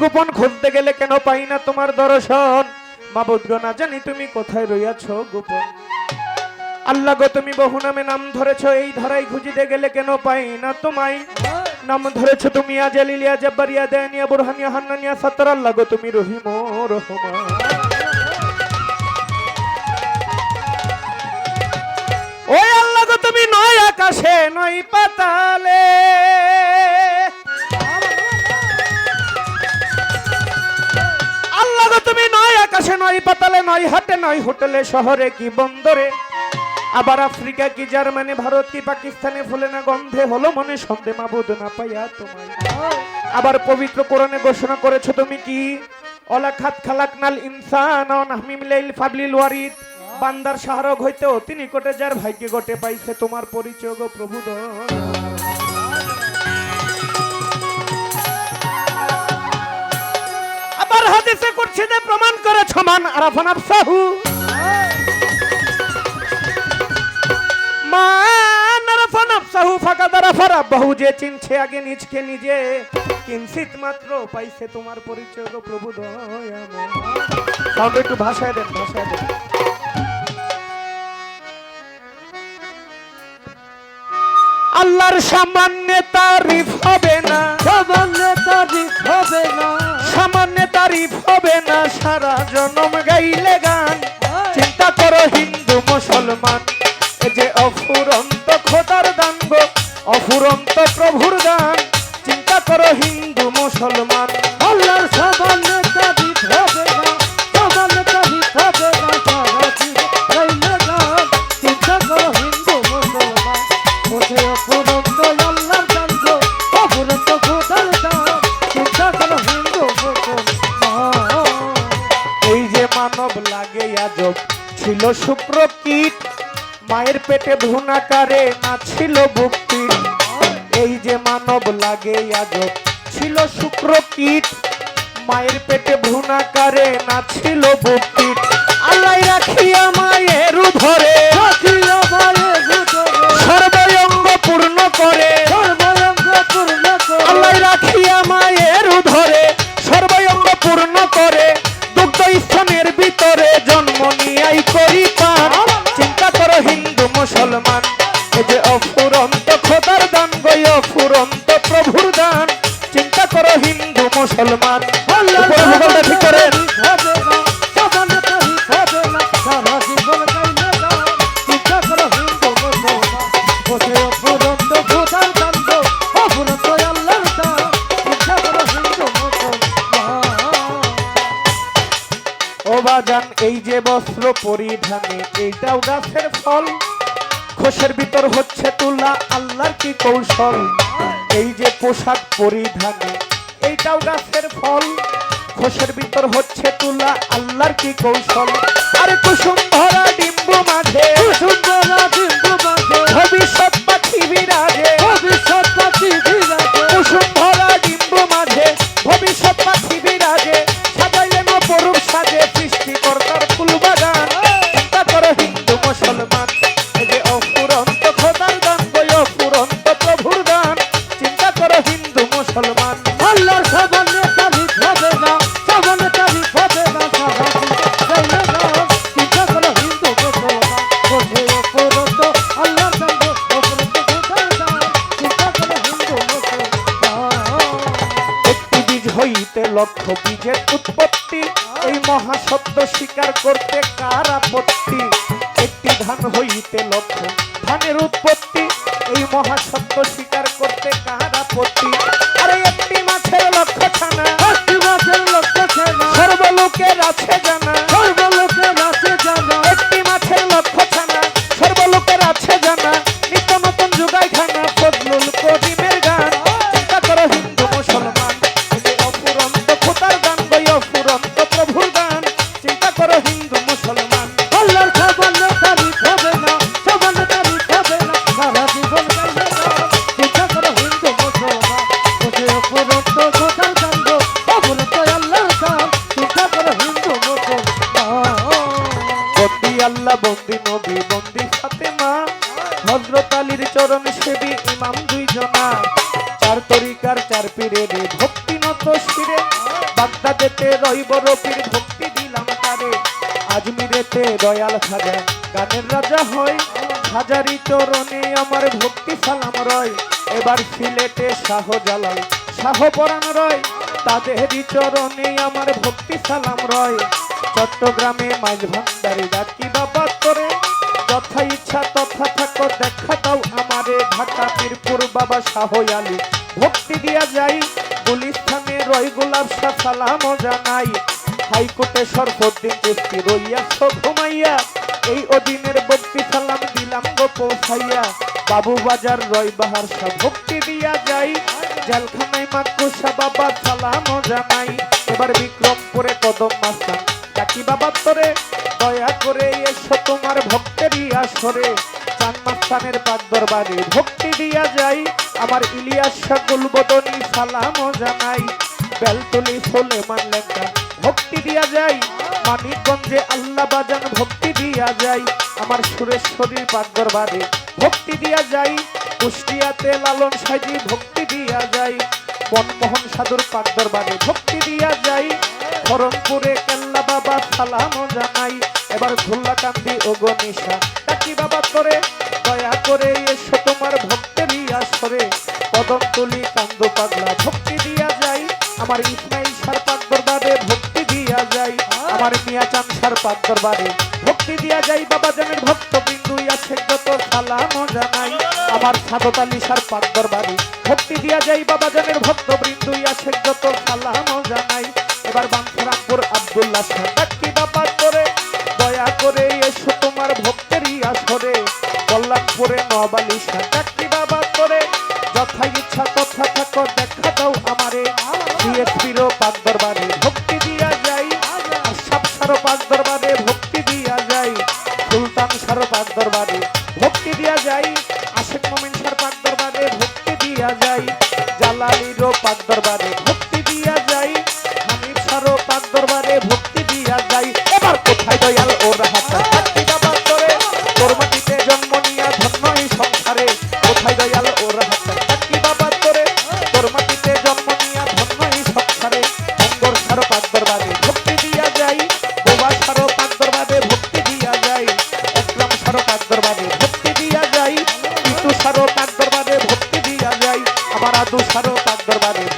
গোপন খুঁজতে গেলে কেন পাই না তোমার দর্শন? মাবুদ গো না জানি তুমি কোথায় রইয়াছ গোপন? আল্লাহ গো, তুমি বহু নামে নাম ধরেছ, এই ধারায় খুঁজিতে গেলে কেন পাই না তোমায়? নাম ধরেছ তুমি আজালিলিয়া জব্বারিয়া দেয়ানিয়া বুরহানিয়া, হান্নানিয়া আল্লাহ গো, তুমি রহিম ওই আল্লাহ গো, তুমি নয় আকাশে, নয় পাতালে। আকাশে নয়, পাতালে নয়, হাটে নয়, হোটেলে, শহরে কি বন্দরে? আবার আফ্রিকা কি জার্মানি, ভারত কি পাকিস্তানে? ফুলে না গন্ধে হলো মনে, সন্ধে মাবুদ না পাইয়া তোমায়। আবার পবিত্র কোরআনে ঘোষণা করেছ তুমি কি? অলা খাত খালাক নাল ইনসান নাহমিম লাইল ফাবলিল ওয়ারিদ। বান্দার শাহরগ হইতেও তিনি কোটে যার ভাগ্যে গোটে পাইছে তোমার পরিচয় গো প্রভু হাদিসে করছে যে প্রমাণ করে ছমান আরাফান আফসাহু। মান আরাফান আফসাহু ফাকাদ আরাফা রাব্বাহু যে চিনছে আগে নিজকে নিজে কিঞ্চিত মাত্র পাইছে তোমার পরিচয় প্রভু দয়াময় সব একটু ভাষায় দেন ভাষায় দেন। আল্লাহর সামান্য তারিফ হবে না। সামান্য তারিফ হবে না। সামান্য তারিফ হবে না। সারা জনম গাইলে গান। চিন্তা করো হিন্দু মুসলমান যে অফুরন্ত খোদার দান গো অফুরন্ত প্রভুর দান। চিন্তা করো হিন্দু মুসলমান লাগে আজব ছিল শুক্র কীট, মায়ের পেটে ভুনাকারে না ছিল ভক্তি এই যে মানব লাগে আজব ছিল শুক্র কীট, মায়ের পেটে ভুনাকারে না ছিল ভক্তি আল্লাহ রাখিয়া মায়ের ধরে রাখিয়া মায়ের পরিধানে এইটাও গাছের ফল। খোসের ভিতর হচ্ছে তুলা আল্লাহর কি কৌশল? এই যে পোশাক পরিধানে এইটাও গাছের ফল। খোসের ভিতর হচ্ছে তুলা আল্লাহর কি কৌশল? আরে কুসুম ভরা ডিম্বু মাঝে সুন্দরা বিন্দু মাঝে। ভবিষ্যৎ স্বীকার করতে কার আপত্তি একটি ধান হইতে লক্ষ ধানের উৎপত্তি। এই মহাসত্য স্বীকার করতে কার আপত্তি হজরত আলীর চরণ সেবী ইমাম দুইজনা। চার তরিকার চার পীরের ভক্তি নত শিরে। বাগদাদেতে রইব রবির ভক্তি দিলাম তারে। আজমিরেতে দয়াল খাজা, গানের রাজা হয়। হাজারি চরণে আমার ভক্তি সালাম রয়। এবার সিলেটে শাহ জালাল শাহ পরাণ রয়। তাদেরই চরণে আমার ভক্তি সালাম রয়। চট্টগ্রামে মাঝ ভান্ডারি ডাকি বাবা যথা ইচ্ছা তথা থাকো দেখা দাও আমারে ঢাকা মিরপুর বাবা শাহ ভক্তি দিয়া যাই, গুলিস্থানে রয় গোলাপ শাহ, সালাম জানাই। হাইকোর্টে সর্বদিন কুস্তি রইয়াছ ঘুমাইয়া। এই অধীনের ভক্তি সালাম দিলাম গো পৌঁছাইয়া। বাবু বাজার রয় বাহার শাহ, ভক্তি দিয়া যাই। জেলখানায় মাকুসা বাবা, সালাম জানাই। এবার বিক্রমপুরে কদম মাস্তান ডাকি বাবা তোরে, দয়া করে এসো তোমার ভক্তেরই আসরে। চান মাস্তানের পাক দরবারে ভক্তি দিয়া যাই, আমার ইলিয়াস শাকুল বদনী সালাম জানাই। বেলতলি সোলেমান লেখা ভক্তি দিয়া যাই, মানিকগঞ্জে আল্লাহ বাজান ভক্তি দিয়া যাই, আমার সুরেশ্বরীর পাক দরবারে ভক্তি দিয়া যাই। কুষ্টিয়াতে লালন সাজি ভক্তি দিয়া যাই মনমোহন সাধুর পাক দরবারে ভক্তি দিয়া যাই। খরমপুরে কেল্লা বাবা সালাম জানাই। এবার ঝুল্লাকান্দি ও গনিশা ডাকি বাবা করে দয়া করে এসো তোমার ভক্তেরই আসরে। কদম তুলি কান্দ পাগলা, ভক্তি দিয়া যাই। আমার ইসমাইল সার পাক দরবারে ভক্তি দিয়া যাই। আমার মিয়া চান সার পাক দরবারে ভক্তি দিয়া যাই। বাবা জানের ভক্ত বিন্দু আছে যত সালাম জানাই। আমার সাদত সার পাক দরবারে ভক্তি দিয়া যাই। বাবা জানের ভক্ত বৃন্দু আছে যত সালাম জানাই। এবার বাংলাপুর আব্দুল্লা কাটকি ডাকি বাবা করে দয়া করে এসো তোমার ভক্তেরই আসরে। কল্যাণপুরে নবালি সাদাকি বাবা করে যথা ইচ্ছা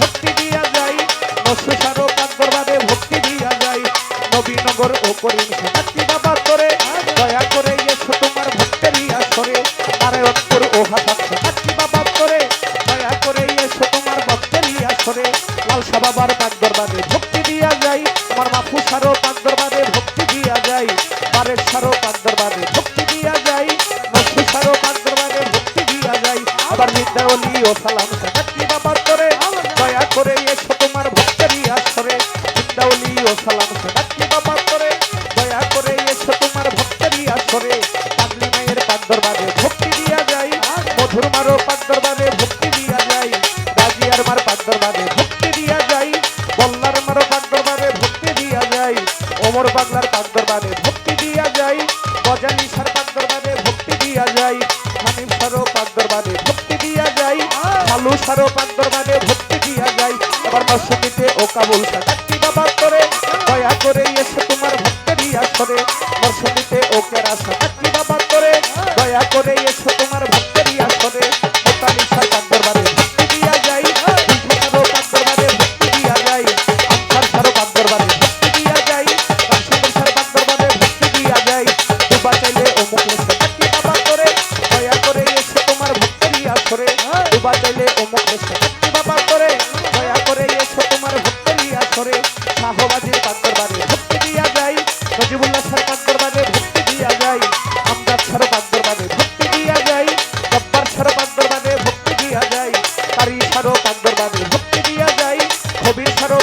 ভক্তি দিয়া যাই। নসু সারো পাক দরবারে ভক্তি দিয়া যাই। নবীনগর ও করিম সাক্ষী বাবা করে। দয়া করে এসো তোমার ভক্তেরই আসরে। নারায়ণপুর ও হাসান সাক্ষী বাবা করে। দয়া করে এসো তোমার ভক্তেরই আসরে। লালসা বাবার পাক ভক্তি দিয়া যাই। আমার মাফু সারো পাক ভক্তি দিয়া যাই। বারের সারো পাক দরবারে ভক্তি দিয়া যাই। নসু সারো পাক দরবারে ভক্তি দিয়া যাই। আবার নিদ্রাওলি ও সালাম দয়া করে এসে তোমার ভক্তেরই আসরে মসজিদে ও কেরা সাক্ষী বাবা করে দয়া করে এসে তোমার ভক্তেরই আসরে মোতালি যাই। বিষ্ণু ভক্তি দিয়া যাই। আনসার সারো পাক দরবারে ভক্তি দিয়া যাই। রামচন্দ্র সার পাক দরবারে ভক্তি দিয়া যাই। বাবা করে দয়া করে এসে তোমার ভক্তেরই আসরে করে দয়া করে এসে তোমার ভক্তেরই আসরে শাহবাজির কবির সারো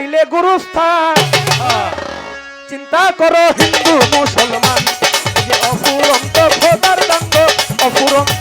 ফুরাইলে গুরুস্থান। চিন্তা করো হিন্দু মুসলমান যে অফুরন্ত খোদার দণ্ড অফুরন্ত